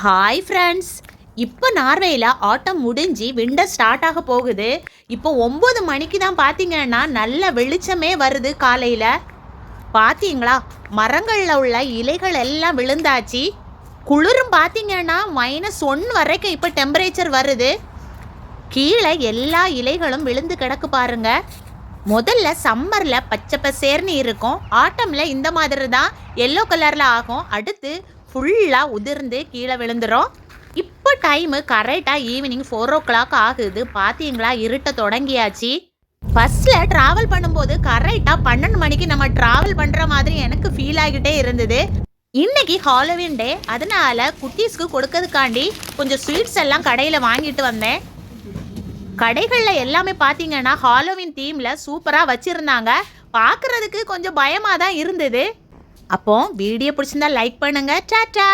Hi friends இப்போ நார்வேயில் ஆட்டம் முடிஞ்சு winter start ஆக போகுது. இப்போ ஒம்பது மணிக்கு தான் பார்த்தீங்கன்னா நல்ல வெளிச்சமே வருது காலையில். பார்த்தீங்களா மரங்களில் உள்ள இலைகள் எல்லாம் விழுந்தாச்சு. குளிரும் பார்த்தீங்கன்னா மைனஸ் ஒன் வரைக்கும் இப்போ டெம்பரேச்சர் வருது. கீழே எல்லா இலைகளும் விழுந்து கிடக்கு பாருங்கள் முதல்ல சம்மரில் பச்சை பசேர்னு இருக்கும். ஆட்டம்ல இந்த மாதிரி தான் எல்லோ கலரில் ஆகும். அடுத்து ஃபுல்லாக உதிர்ந்து கீழே விழுந்துரும். இப்போ டைமு கரெக்டாக ஈவினிங் ஃபோர் ஓ கிளாக் ஆகுது. பார்த்தீங்களா இருட்ட தொடங்கியாச்சு. பஸ்ஸில் ட்ராவல் பண்ணும்போது கரெக்டாக பன்னெண்டு மணிக்கு நம்ம ட்ராவல் பண்ணுற மாதிரி எனக்கு ஃபீல் ஆகிட்டே இருந்தது. இன்னைக்கு ஹாலோவின் டே அதனால குட்டீஸ்க்கு கொடுக்கறதுக்காண்டி கொஞ்சம் ஸ்வீட்ஸ் எல்லாம் கடையில் வாங்கிட்டு வந்தேன். கடைகளில் எல்லாமே பார்த்தீங்கன்னா ஹாலோவின் தீமில் சூப்பராக வச்சுருந்தாங்க. பார்க்குறதுக்கு கொஞ்சம் பயமாக தான் இருந்தது. அப்போ வீடியோ பிடிச்சிருந்தா லைக் பண்ணுங்க. டாட்டா!